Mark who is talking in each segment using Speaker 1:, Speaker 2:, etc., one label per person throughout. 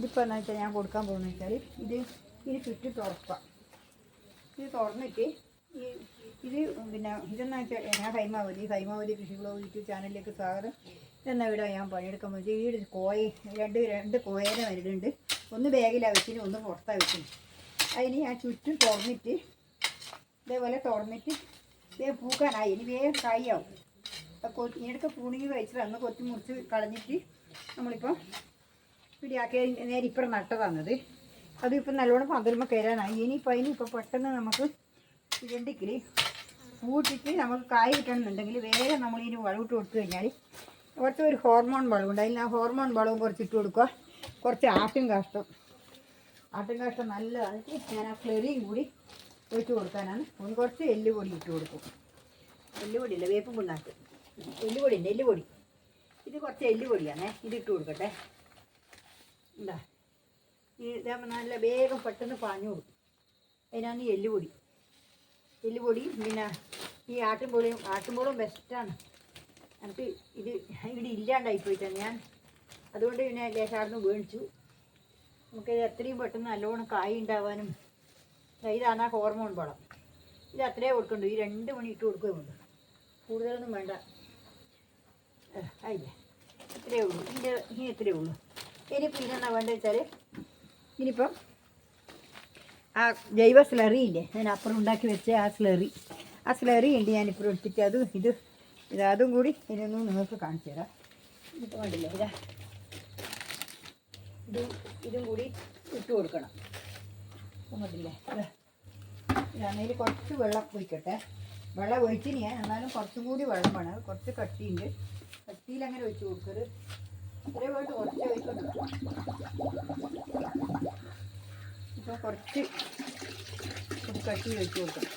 Speaker 1: ഇതിപ്പോൾ എന്നാ വെച്ചാൽ ഞാൻ കൊടുക്കാൻ പോകുന്നത് വെച്ചാൽ ഇത് ഇത് ചുറ്റി തുറക്കാം ഇത് തുറന്നിട്ട് ഈ ഇത് പിന്നെ ഇതെന്നാ വെച്ചാൽ ഞാൻ ഹൈമാവതി ഹൈമാവതി കൃഷി ബ്ലോഗ് യൂട്യൂബ് ചാനലിലേക്ക് സ്വാഗതം. ഇതെന്നാ ഇവിടെ ഞാൻ പണിയെടുക്കാൻ പോകുന്നത് ഈ കോയ രണ്ട് രണ്ട് കോയേനെ വരുന്നുണ്ട്. ഒന്ന് ബാഗിലാണ് വെച്ചിന് ഒന്ന് പുറത്താണ് വെച്ചിന്. അതിന് ഞാൻ ചുറ്റും തുറന്നിട്ട് ഇതേപോലെ തുറന്നിട്ട് ഇതേ പൂക്കാനായി. ഇനി വേഗം കായാവും അപ്പോൾ ഇടയ്ക്ക് പൂണിങ്ങി കഴിച്ചിട്ട് അന്ന് കൊത്തി മുറിച്ച് കളഞ്ഞിട്ട് നമ്മളിപ്പോൾ പിടിയാക്കി നേരെ ഇപ്പുറം നട്ടതാണത്. അതിപ്പോൾ നല്ലോണം പന്തലുമ്പോൾ കയറാനായി. ഇനിയിപ്പോൾ അതിനിപ്പോൾ പെട്ടെന്ന് നമുക്ക് ഇരണ്ടിക്കിൽ പൂട്ടിട്ട് നമുക്ക് കായ് കിട്ടണമെന്നുണ്ടെങ്കിൽ വേഗം നമ്മൾ ഇതിന് വളവിട്ട് കൊടുത്തു കഴിഞ്ഞാൽ കുറച്ച് ഒരു ഹോർമോൺ വളവുണ്ട്. അതിൽ ആ ഹോർമോൺ വളവും കുറച്ച് ഇട്ട് കൊടുക്കുക. കുറച്ച് ആട്ടും കാഷ്ടം. ആട്ടും കാഷ്ടം നല്ലതാണ് ഞാൻ ആ ക്ലെറിയും കൂടി ഒഴിച്ച് കൊടുക്കാനാണ്. ഒന്ന് കുറച്ച് എല്ലുപൊടി ഇട്ട് കൊടുക്കും. എല്ലുപൊടി ഇല്ല വേപ്പും പിണ്ണാക്ക്. എല്ലുപൊടി ഉണ്ട് എല്ലുപൊടി. ഇത് കുറച്ച് എല്ലുപൊടിയാണേ. ഇത് ഇട്ട് കൊടുക്കട്ടെ. എന്താ ഈ നല്ല വേഗം പെട്ടെന്ന് പാഞ്ഞു കൊടുക്കും. അതിനാണ് എല്ലുപൊടി. എല്ലുപൊടി പിന്നെ ഈ ആട്ടുംപൊളിയും ആട്ടുംപോളും ബെസ്റ്റാണ് എനിക്ക് ഇത് ഇവിടെ ഇല്ലാണ്ടായി പോയിട്ടാണ് ഞാൻ. അതുകൊണ്ട് പിന്നെ ലേശാടുന്ന് മേടിച്ചു നമുക്ക് ഇത് എത്രയും പെട്ടെന്ന് നല്ലോണം കായ് ഉണ്ടാവാനും. ഇതാണ് ആ ഹോർമോൺ പടം. ഇത് അത്രേ കൊടുക്കണ്ടു. ഈ രണ്ട് മണി ഇട്ട് കൊടുക്കുകയും ഉണ്ട് കൂടുതലൊന്നും വേണ്ട. അയ്യേ ഇത്രയേ ഉള്ളൂ. ഇതിന്റെ ഇനി ഇത്രയേ ഉള്ളൂ. ഇനിയിപ്പോൾ ഇതെന്നാ വേണ്ടത് വെച്ചാൽ ഇനിയിപ്പം ആ ജൈവ സ്ലറി ഇല്ലേ അതിനപ്പുറം ഉണ്ടാക്കി വെച്ച ആ സ്ലറി. ആ സ്ലറി ഉണ്ട് ഞാനിപ്പോൾ എടുത്തിട്ട് അതും ഇത് ഇത് അതും കൂടി ഇതൊന്നും നിങ്ങൾക്ക് കാണിച്ചു തരാം. ഇതിപ്പോൾ വേണ്ടില്ലേ ഇതാ. ഇതും ഇതും കൂടി ഇട്ട് കൊടുക്കണം. ഇതാ. ഇതാണെങ്കിൽ കുറച്ച് വെള്ളം ഒഴിക്കട്ടെ. വെള്ളം ഒഴിച്ചിന് ഞാൻ എന്നാലും കുറച്ചും കൂടി വെള്ളം വേണം. കുറച്ച് കട്ടിയുണ്ട്. കട്ടിയിൽ അങ്ങനെ ഒഴിച്ച് കൊടുക്കരുത്. അത്രയും കുറച്ച് ഒഴിക്കണം ഇപ്പം കുറച്ച് ഒരു കട്ടി വെച്ച് കൊടുക്കണം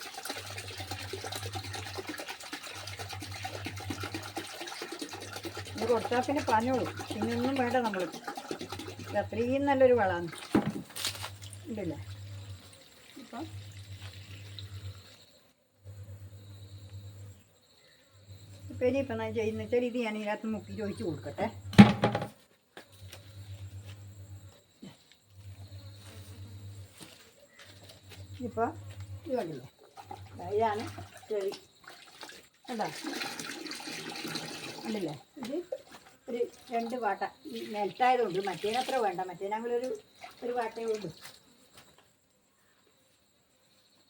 Speaker 1: കൊടുത്താൽ പിന്നെ പറഞ്ഞോളൂ പിന്നെ ഒന്നും വേണ്ട നമ്മൾ ഇത് അത്രയും നല്ലൊരു വളമാണ് ഉണ്ടല്ലേ ഇപ്പം ഇപ്പം ഇനിയിപ്പം ഞാൻ ചെയ്യുന്ന വെച്ചാൽ ഇത് ഞാൻ ഇതിനകത്ത് മുക്കി ചോദിച്ച് കൊടുക്കട്ടെ. ഇപ്പോൾ ഇത് കണ്ടില്ലേ ഇതാണ് ചെളി. കണ്ടോ? കണ്ടില്ലേ? ഇത് ഒരു രണ്ട് പാട്ട ഈ നെൽത്തായതുകൊണ്ട് മറ്റേനത്ര വേണ്ട. മറ്റേനങ്ങളൊരു ഒരു പാട്ടേ ഉള്ളൂ.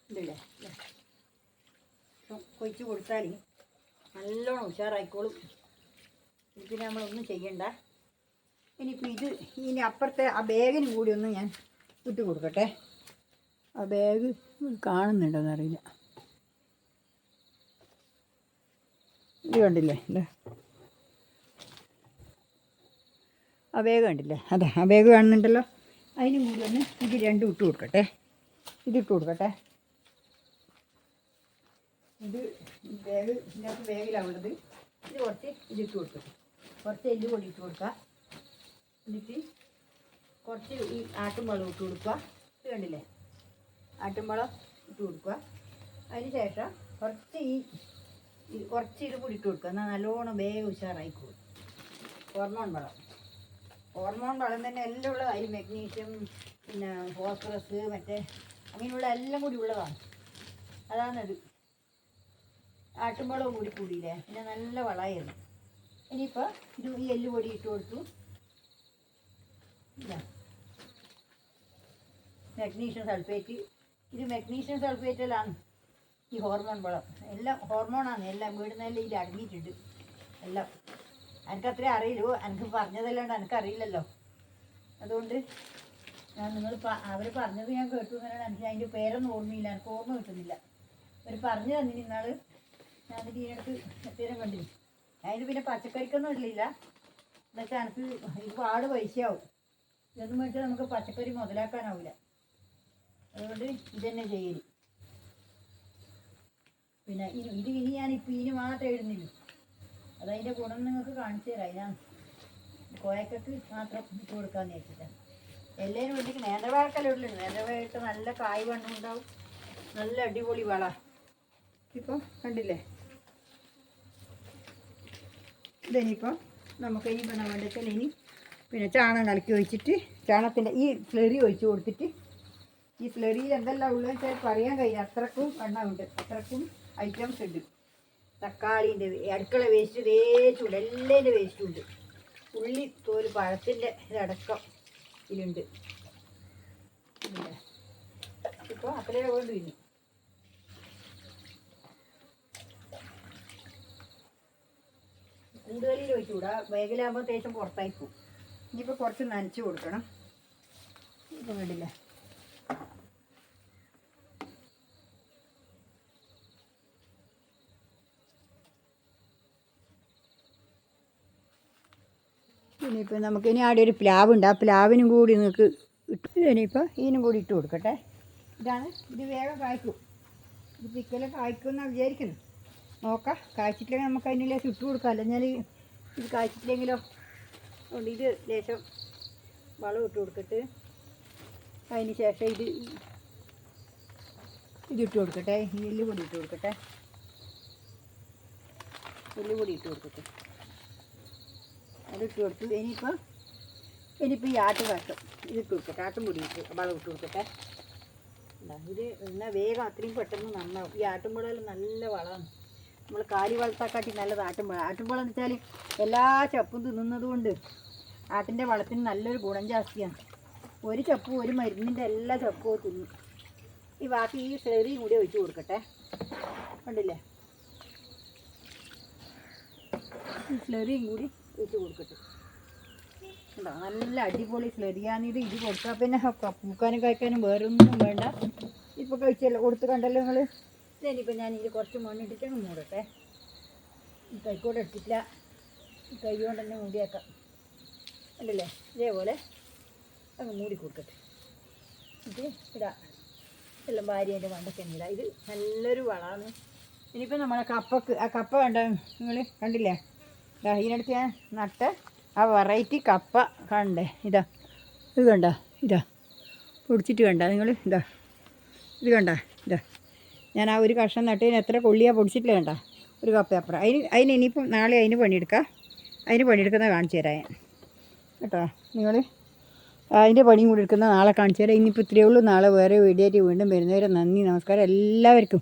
Speaker 1: ഉണ്ടല്ലേ കൊയ്ച്ച് കൊടുത്താൽ നല്ലോണം ഉഷാറായിക്കോളും. ഇതിന് നമ്മളൊന്നും ചെയ്യണ്ട. ഇനിയിപ്പോൾ ഇത് ഇനി അപ്പുറത്തെ ആ ബാഗിനും കൂടി ഒന്ന് ഞാൻ ഇട്ട് കൊടുക്കട്ടെ. ആ ബാഗ് കാണുന്നുണ്ടോ എന്നറിയില്ല ഇത് കണ്ടില്ലേ? അല്ലേ ആ ബാഗ് കണ്ടില്ലേ? അതെ ആ ബാഗ് കാണുന്നുണ്ടല്ലോ. അതിന് കൂടി ഒന്ന് ഇത് രണ്ടും ഇട്ട് കൊടുക്കട്ടെ. ഇതിട്ട് കൊടുക്കട്ടെ. ഇത് ബാഗ് ഇതിനകത്ത് ബാഗിലാണ് ഉള്ളത്. ഇത് കുറച്ച് ഇതിട്ട് കൊടുക്കും കുറച്ച് എല്ല് പൊടി ഇട്ട് കൊടുക്കുക. എന്നിട്ട് കുറച്ച് ഈ ആട്ടും ആട്ടുംവളം ഇട്ട് കൊടുക്കുക. ഇത് കണ്ടില്ലേ? ആട്ടുംവളം ഇട്ട് കൊടുക്കുക. അതിന് ശേഷം കുറച്ച് ഈ കുറച്ച് ഇത് കൂടി ഇട്ട് കൊടുക്കുക. എന്നാൽ നല്ലോണം വേഗം ഉഷാറായിക്കോളും ഹോർമോൺ വളം ഹോർമോൺ വളം തന്നെ എല്ലാം ഉള്ളത് അതിൽ മെഗ്നീഷ്യം പിന്നെ ഫോസ്ഫറസ് മറ്റേ അങ്ങനെയുള്ള എല്ലാം കൂടി ഉള്ളതാണ്. അതാണത് ആട്ടുമ്പളവും കൂടി കൂടിയില്ലേ? പിന്നെ നല്ല വളമായിരുന്നു. ഇനിയിപ്പോൾ ഇത് ഈ എല്ല് പൊടി ഇട്ട് കൊടുത്തു. മെഗ്നീഷ്യം സൾഫേറ്റ് ഇത് മെഗ്നീഷ്യം സൾഫേറ്റിലാണ് ഈ ഹോർമോൺ വളം എല്ലാം ഹോർമോണാണ് എല്ലാം വീടുന്നതിൽ ഇതിൽ അടങ്ങിയിട്ടുണ്ട്. എല്ലാം. എനിക്ക് അത്രേ അറിയുള്ളൂ എനിക്ക് പറഞ്ഞതല്ലാണ്ട് എനിക്കറിയില്ലല്ലോ അതുകൊണ്ട് ഞാൻ നിങ്ങൾ അവർ പറഞ്ഞത് ഞാൻ കേട്ടു എന്നാണ് എനിക്ക് അതിന്റെ പേരൊന്നും ഓർമ്മയില്ല. എനിക്ക് ഓർമ്മ കിട്ടുന്നില്ല. അവർ പറഞ്ഞു തന്നിന് ഇന്നാൾ ഞാൻ ഇതിനടുത്ത് എത്തേനും കണ്ടില്ല അതിന് പിന്നെ പച്ചക്കറിക്കൊന്നും ഇല്ലില്ല എന്നുവെച്ചാൽ എനിക്ക് ഒരുപാട് പൈസയാവും. ഇതൊന്നും വെച്ചാൽ നമുക്ക് പച്ചക്കറി മുതലാക്കാനാവില്ല അതുകൊണ്ട് ഇതന്നെ ചെയ്യൽ. പിന്നെ ഇത് ഇനി ഞാനിപ്പോൾ ഇനി മാത്രം ഇടുന്നില്ല അതതിന്റെ ഗുണം നിങ്ങൾക്ക് കാണിച്ചു തരാം. ഞാൻ കോയക്കക്ക് മാത്രം ഇട്ട് കൊടുക്കാമെന്ന് വെച്ചിട്ടാണ് എല്ലാവരും വേണ്ടിക്ക് നേന്ത്രവാഴക്കല്ല നേന്ത്രവാഴക്ക് നല്ല കായ് വണ്ണുണ്ടാവും നല്ല അടിപൊളി വള. ഇപ്പം കണ്ടില്ലേ? ഇതിനിപ്പോൾ നമുക്ക് ഈ വേണം വേണ്ട ഇനി പിന്നെ ചാണകം കലക്കി ഒഴിച്ചിട്ട് ചാണകത്തിന്റെ ഈ ഫ്ലെറി ഒഴിച്ച് കൊടുത്തിട്ട് സ്ലറിയിൽ എന്തെല്ലാം ഉള്ളതെന്ന് വെച്ചാൽ പറയാൻ കഴിയില്ല. അത്രക്കും എണ്ണമുണ്ട്. അത്രക്കും ഐറ്റംസ് ഉണ്ട്. തക്കാളിന്റെ അടുക്കള വേസ്റ്റ് തേച്ചുണ്ട് എല്ലാതിന്റെ വേസ്റ്റും ഉണ്ട്. ഉള്ളി തോൽ പഴത്തിന്റെ ഇതടക്കം ഇതിലുണ്ട്. ഇപ്പോൾ അത്രയേ കൊണ്ട് ഇനി കൂടുതലിൽ ഒഴിച്ചുകൂടാ. വേഗലാകുമ്പോൾ തേച്ചം പുറത്തായി പോകും. ഇനിയിപ്പോൾ കുറച്ച് നനച്ച് കൊടുക്കണം. ഇപ്പം വേണ്ടില്ല ഇനിയിപ്പോൾ നമുക്ക് ഇനി ആടെ ഒരു പ്ലാവ് ഉണ്ട് ആ പ്ലാവിനും കൂടി നിങ്ങൾക്ക് ഇട്ട് ഇനിയിപ്പോൾ ഇതിനും കൂടി ഇട്ട് കൊടുക്കട്ടെ. ഇതാണ്. ഇത് വേഗം കായ്ക്കും. ഇത് പിക്കല കായ്ക്കുമെന്നാണ് വിചാരിക്കുന്നത് നോക്കാം. കായ്ച്ചിട്ടില്ലെങ്കിൽ നമുക്ക് അതിനുള്ളിൽ ഇട്ട് കൊടുക്കാം അല്ലെങ്കിൽ ഇത് കായ്ച്ചിട്ടില്ലെങ്കിലോ? അതുകൊണ്ട് ഇത് ലേശം വളം ഇട്ട് കൊടുത്തിട്ട് അതിന് ശേഷം ഇത് ഇതിട്ട് കൊടുക്കട്ടെ. എല്ലുപൊടി ഇട്ട് കൊടുക്കട്ടെ. എല്ലുപൊടി ഇട്ട് കൊടുക്കട്ടെ അതിട്ട് കൊടുത്തു. ഇനിയിപ്പോൾ ഇനിയിപ്പോൾ ഈ ആട്ട് കാട്ടും ഇതിട്ട് കൊടുക്കട്ടെ ആട്ടും പൊടി ഇട്ട് വളം ഇട്ട് കൊടുക്കട്ടെ. ഇത് എന്നാൽ വേഗം അത്രയും പെട്ടെന്ന് നന്നാവും. ഈ ആട്ടുംപുഴയിൽ നല്ല വളമാണ്. നമ്മൾ കാലി വളർത്താക്കാട്ടി നല്ലത് ആട്ടുംപുഴ ആട്ടുംപുഴ എന്ന് വെച്ചാൽ എല്ലാ ചപ്പും തിന്നുന്നത് കൊണ്ട് ആട്ടിന്റെ വളത്തിന് നല്ലൊരു ഗുണം ജാസ്തിയാണ്. ഒരു ചപ്പും ഒരു മരുന്നിന്റെ എല്ലാ ചപ്പും തിന്നും. ഈ ബാക്കി ഈ സെറിയും കൂടി ഒഴിച്ചു കൊടുക്കട്ടെ. കണ്ടില്ലേ? ഈ സ്ലറിയും കൂടി ഒഴിച്ച് കൊടുക്കട്ടെ. നല്ല അടിപൊളി സ്ലറിയാണിത് ഇത് കൊടുത്താൽ പിന്നെ പൂക്കാനും കഴിക്കാനും വേറൊന്നും വേണ്ട. ഇപ്പോൾ കഴിച്ചല്ലോ കൊടുത്ത് കണ്ടല്ലോ നിങ്ങൾ ഇനിയിപ്പോൾ ഞാൻ ഇത് കുറച്ച് മണ്ണിട്ടിട്ട് മൂടട്ടെ. ഈ കൈക്കോട് എടുത്തിട്ടില്ല. ഈ കൈ കൊണ്ട് തന്നെ മൂടിയേക്കാം. അല്ലല്ലേ? ഇതേപോലെ അങ്ങ് മൂടി കൊടുക്കട്ടെ. ഇത് ഇടാം എല്ലാം ഭാര്യേന്റെ മണ്ടക്കെന്നില്ല ഇത് നല്ലൊരു വളമാണ്. ഇനിയിപ്പോൾ നമ്മളെ കപ്പക്ക് ആ കപ്പ കണ്ട നിങ്ങൾ കണ്ടില്ലേ? ഇതാ ഇതിനടുത്ത് ഞാൻ നട്ട് ആ വെറൈറ്റി കപ്പ കണ്ടേ. ഇതാ ഇത് കണ്ട ഇതാ. പൊടിച്ചിട്ട് കണ്ട നിങ്ങൾ ഇതാ. ഇത് കണ്ട ഇതാ. ഞാൻ ആ ഒരു കഷ്ണം നട്ടതിന് എത്ര കൊള്ളിയാണ് പൊടിച്ചിട്ടില്ല കണ്ട. ഒരു കപ്പ അപ്പുറം. അതിന് അതിന് ഇനിയിപ്പം നാളെ അതിന് പണിയെടുക്കാം. അതിന് പണിയെടുക്കുന്നത് കാണിച്ചു തരാം ഞാൻ. കേട്ടോ നിങ്ങൾ അതിന്റെ പണിയും കൂടി എടുക്കുന്ന നാളെ കാണിച്ചു തരാം. ഇനിയിപ്പോൾ ഇത്രയേ ഉള്ളൂ. നാളെ വേറെ വീഡിയോ ആയിട്ട് വീണ്ടും വരുന്നവരെ നന്ദി നമസ്കാരം. എല്ലാവർക്കും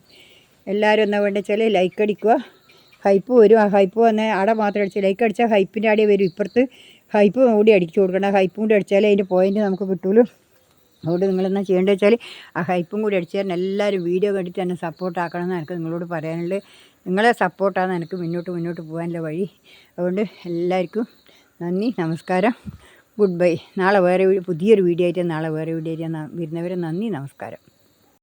Speaker 1: എല്ലാവരും എന്നാ വേണ്ടി വെച്ചാൽ ലൈക്ക് അടിക്കുക. ഹൈപ്പ് വരും. ആ ഹൈപ്പ് വന്നാൽ അവിടെ മാത്രം അടിച്ച് ലൈക്ക് അടിച്ചാൽ ഹൈപ്പിന്റെ അടിയെ വരും. ഇപ്പുറത്ത് ഹൈപ്പ് കൂടി അടിച്ചു കൊടുക്കണം. ഹൈപ്പും കൂടി അടിച്ചാലേ അതിന്റെ പോയിന്റ് നമുക്ക് കിട്ടുള്ളൂ. അതുകൊണ്ട് നിങ്ങളെന്നാ ചെയ്യേണ്ടത് വെച്ചാൽ ആ ഹൈപ്പും കൂടി അടിച്ചു തരണം. എല്ലാവരും വീഡിയോ കണ്ടിട്ട് തന്നെ സപ്പോർട്ടാക്കണം എന്ന് എനിക്ക് നിങ്ങളോട് പറയാനുള്ളത്. നിങ്ങളെ സപ്പോർട്ടാണ് എനിക്ക് മുന്നോട്ട് മുന്നോട്ട് പോകാനുള്ള വഴി. അതുകൊണ്ട് എല്ലാവർക്കും നന്ദി നമസ്കാരം. ഗുഡ് ബൈ നാളെ വേറെ പുതിയൊരു വീഡിയോ ആയിട്ട് നാളെ വേറെ വീഡിയോ ആയിട്ട് വരുന്നവരെ നന്ദി നമസ്കാരം.